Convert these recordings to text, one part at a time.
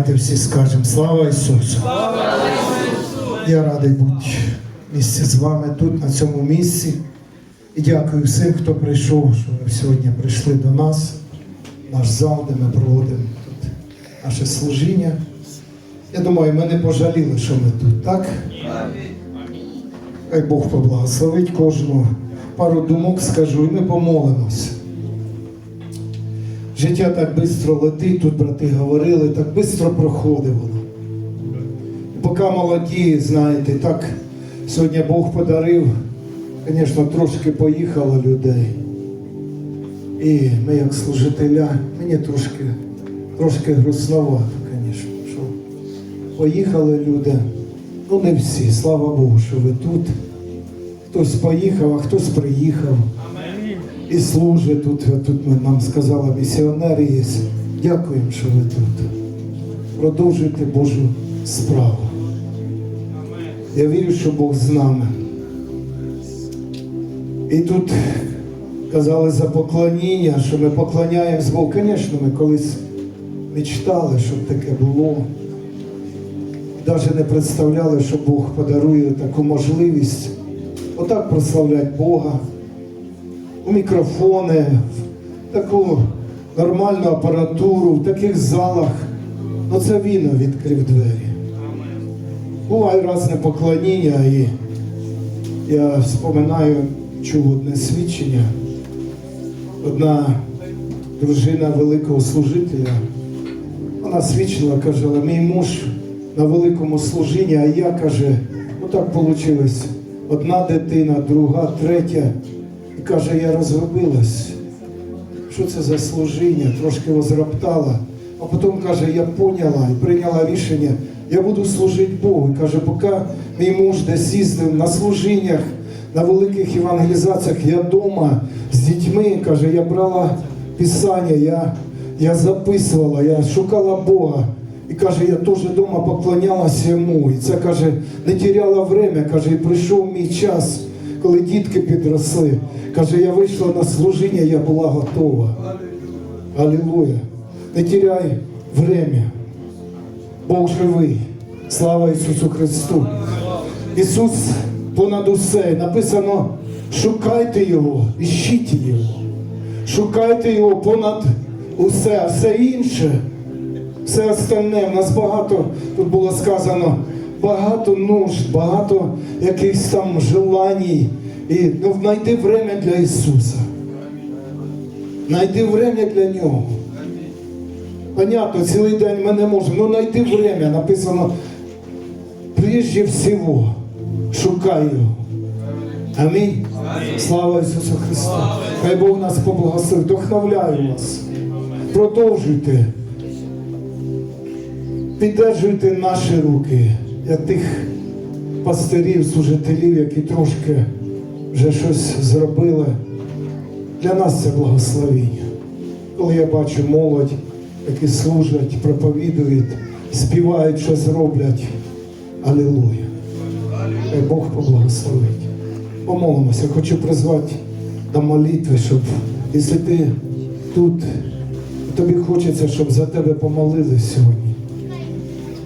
Давайте всі скажемо слава Ісусу! Я радий бути в місці з вами тут, на цьому місці. І дякую всім, хто прийшов, що ви сьогодні прийшли до нас, наш зал, де ми проводимо тут наше служіння. Я думаю, ми не пожаліли, що ми тут, так? Хай Бог поблагословить кожного. Пару думок скажу, і ми помолимося. Життя так швидко летить, тут брати говорили, так швидко проходить воно. Поки молоді, знаєте, так сьогодні Бог подарив, звісно, трошки поїхало людей. І ми, як служителя, мені трошки, трошки грустновато, звісно, що поїхали люди. Ну не всі, слава Богу, що ви тут. Хтось поїхав, а хтось приїхав і служить тут. Тут нам сказали, місіонери є. Дякуємо, що ви тут. Продовжуйте Божу справу. Я вірю, що Бог з нами. І тут казали за поклоніння, що ми поклоняємось Богу. Звісно, ми колись мечтали, щоб таке було. Навіть не представляли, що Бог подарує таку можливість отак прославляти Бога мікрофони, таку нормальну апаратуру, в таких залах. Ну це він відкрив двері. Буває разне поклоніння, і я вспоминаю, чув одне свідчення. Одна дружина великого служителя, вона свідчила, каже, але мій муж на великому служінні, а я каже, ну так вийшло. Одна дитина, друга, третя. І каже, я розгубилась. Що це за служіння? Трошки возроптала. А потім каже, я поняла і прийняла рішення, я буду служити Богу. І каже, поки мій муж десь їздив на служіннях, на великих евангелізаціях, я вдома з дітьми, каже, я брала писання, я, я записувала, я шукала Бога. І каже, я теж вдома поклонялася йому. І це каже, не теряла время, каже, і прийшов мій час, коли дітки підросли. Каже, я вийшла на служіння, я була готова. Алілуя. Не теряй время. Бог живий. Слава Ісусу Христу. Ісус понад усе. Написано, шукайте Його, іщіть Його. Шукайте Його понад усе, а все інше. Все остальне, в нас багато, тут було сказано, багато нужд, багато якихось там желаній. І ну, знайди время для Ісуса. Знайди время для Нього. Понятно, цілий день ми не можемо. Ну знайди время, написано, прежде всього, шукай Його. Амінь. Слава Ісусу Христу. Хай Бог нас поблагословить. Вдохновляю вас. Продовжуйте. Піддержуйте наші руки, як тих пастирів, служителів, які трошки вже щось зробили. Для нас це благословіння. Коли я бачу молодь, які служать, проповідують, співають, щось роблять. Алілуя. Хай Бог поблагословить. Помолимося. Хочу призвати до молитви, щоб якщо ти тут, тобі хочеться, щоб за тебе помолились сьогодні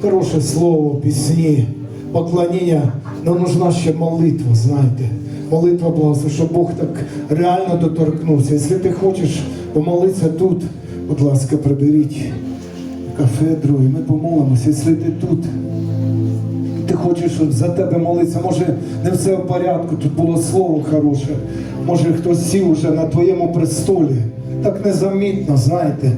хороше слово, пісні, поклоніння, але нужна ще молитва, знаєте. Молитва благослови, щоб Бог так реально доторкнувся. Якщо ти хочеш помолитися тут, будь ласка, приберіть кафедру і ми помолимося. Якщо ти тут, ти хочеш, щоб за тебе молитися, може не все в порядку, тут було слово хороше, може хтось сів уже на твоєму престолі. Так незамітно, знаєте,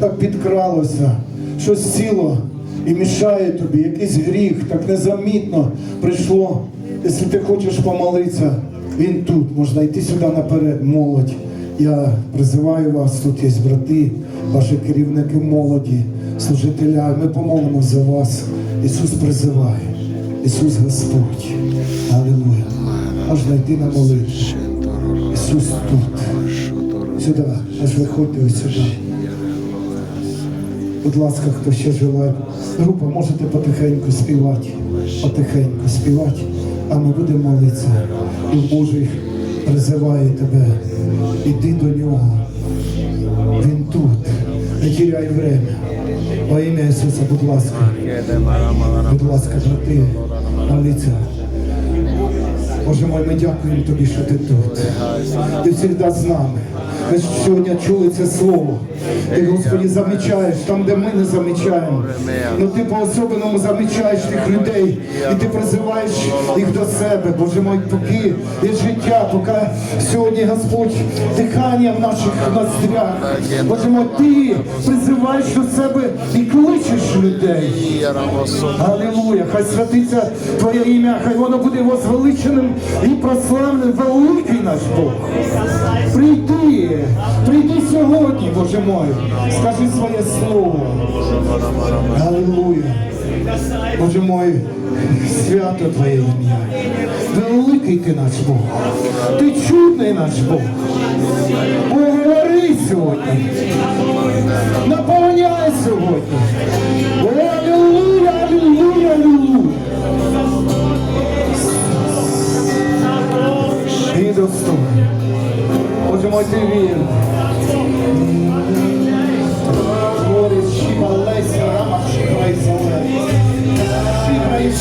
так підкралося, щось сіло і мішає тобі, якийсь гріх, так незамітно прийшло. Якщо ти хочеш помолитися, він тут, можна йти сюди наперед, молодь. Я призиваю вас, тут є брати, ваші керівники молоді, служителя. Ми помолимося за вас. Ісус призиває. Ісус Господь. Аллилуйя. Можна йти на молитву. Ісус тут. Сюди, аж виходьте сюди. Будь ласка, хто ще желає. Група, можете потихеньку співати. Потихеньку співати, а ми будемо молитися. І Божий призиває тебе. Іди до нього. Він тут. Не тіряй время. Во ім'я Ісуса, будь ласка, будь ласка, брати, моліться. Боже мой, ми дякуємо тобі, що ти тут. Ти завжди з нами. Ми сьогодні чули це слово. Ти, Господи, замічаєш там, де ми не замічаємо. Ну ти по-особеному замічаєш тих людей, і ти призиваєш їх до себе. Боже мой, поки є життя, поки сьогодні Господь дихання в наших ноздрях. Боже мой, ти призиваєш до себе і кличеш людей. Алілуя, хай святиться Твоє ім'я, хай воно буде возвеличеним і прославленим, великий наш Бог. Прийди, прийди сьогодні, Боже мой, скажи своє слово. Алілуя. Боже мой, свято Твоє ім'я. Великий ти наш Бог. Ти чудний наш Бог. Поговори сьогодні. Наповняй сьогодні. О, Алілуя, алілуя, алілуя. І достойний.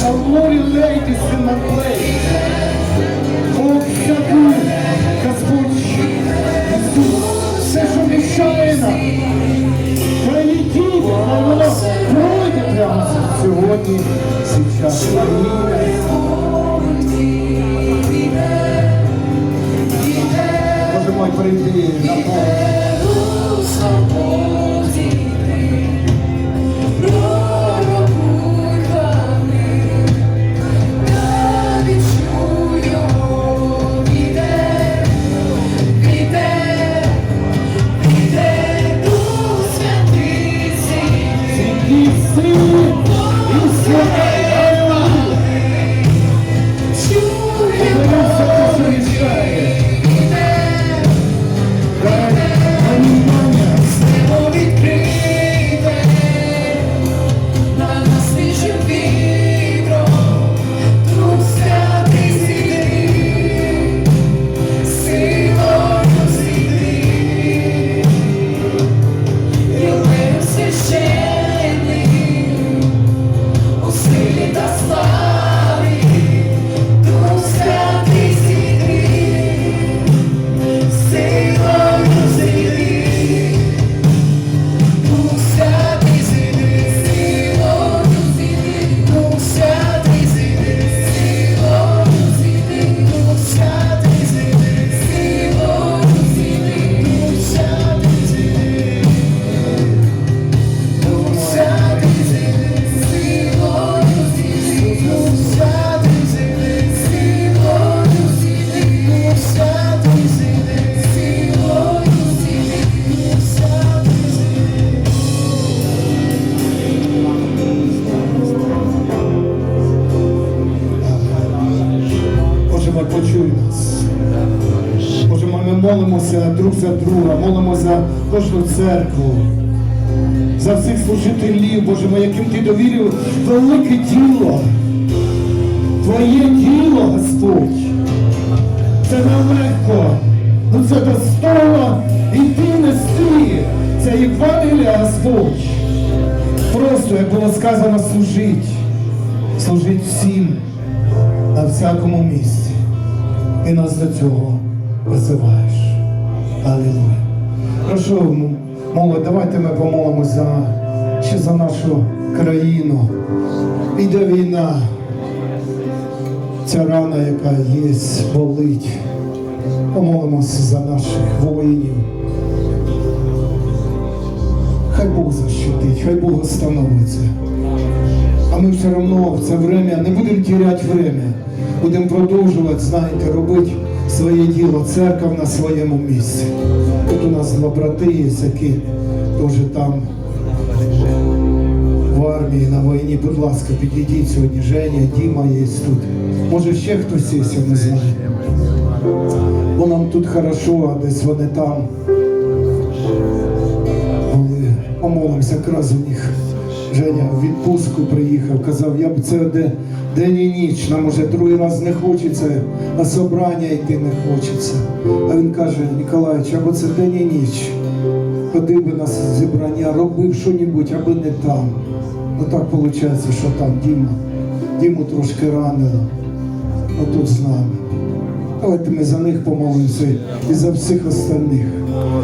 Шалмурі лейти на плей. О, всяку, Господь, Ісус, все, що нам. Пройдіть, воно пройде прямо сьогодні, сейчас. Боже мой, прийди 52. Молимо за кожну церкву, за всіх служителів, Боже мій, яким ти довірив велике діло. Твоє діло, Господь. Це нелегко. Ну це достойно і ти нести. Це Євангелія, Господь. Просто, як було сказано, служить. Служить всім на всякому місці. Ти нас до цього визиваєш. Алілуя. Прошу, молодь, давайте ми помолимося ще за нашу країну. Іде війна. Ця рана, яка є, болить. Помолимося за наших воїнів. Хай Бог защитить, хай Бог остановиться. А ми все одно в це время не будемо теряти время. Будемо продовжувати, знаєте, робити своє діло. Церква на своєму місці. Тут у нас два брати є, які теж там в армії на війні. Будь ласка, підійдіть сьогодні. Женя, Діма є тут. Може ще хтось є, я не знаю. Бо нам тут хорошо, а десь вони там. Коли помолимося, якраз у них Женя в відпустку приїхав, казав, я б це де, день і ніч, нам уже другий раз не хочеться, на собрання йти не хочеться. А він каже, Ніколаївич, або це день і ніч, ходив би на зібрання, робив що-небудь, аби не там. Ну так виходить, що там Діма. Діму трошки ранило. Ну тут з нами. Давайте ми за них помолимося і за всіх остальних.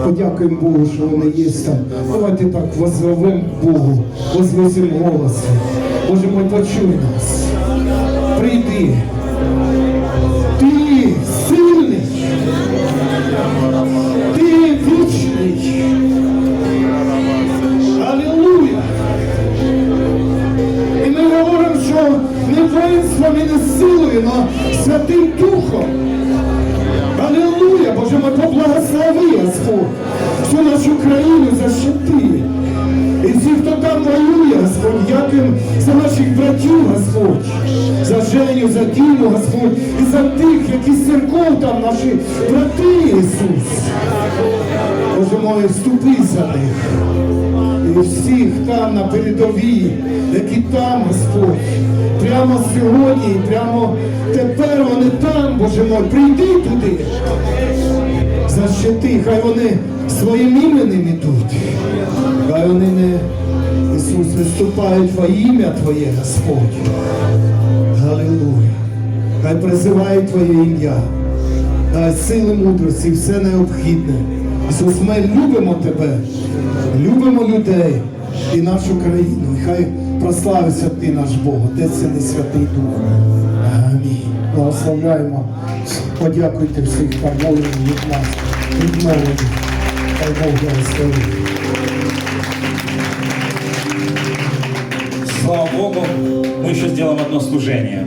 Подякуємо Богу, що вони є там. Давайте так воззовемо Богу, возвисимо голосом. Боже почуй нас. Прийди. Дякуємо за наших братів, Господь, за Женю, за Діму, Господь, і за тих, які з церков там наші брати, Ісус. Боже мой, вступи за них. І всіх там на передовій, які там, Господь, прямо сьогодні, прямо тепер вони там, Боже мой, прийди туди. Защити, хай вони своїм іменем ідуть. Хай вони не, Ісус, виступають во ім'я Твоє, Господь. Галилуя. Хай призивають Твоє ім'я. Дай сили мудрості, все необхідне. Ісус, ми любимо Тебе, любимо людей і нашу країну. І хай прославиться Ти наш Бог, Отець і Святий Дух. Амінь. Благословляємо. Подякуйте всіх молодих від нас, від молоді. Хай Бог благословить. Слава Богу, мы еще сделаем одно служение.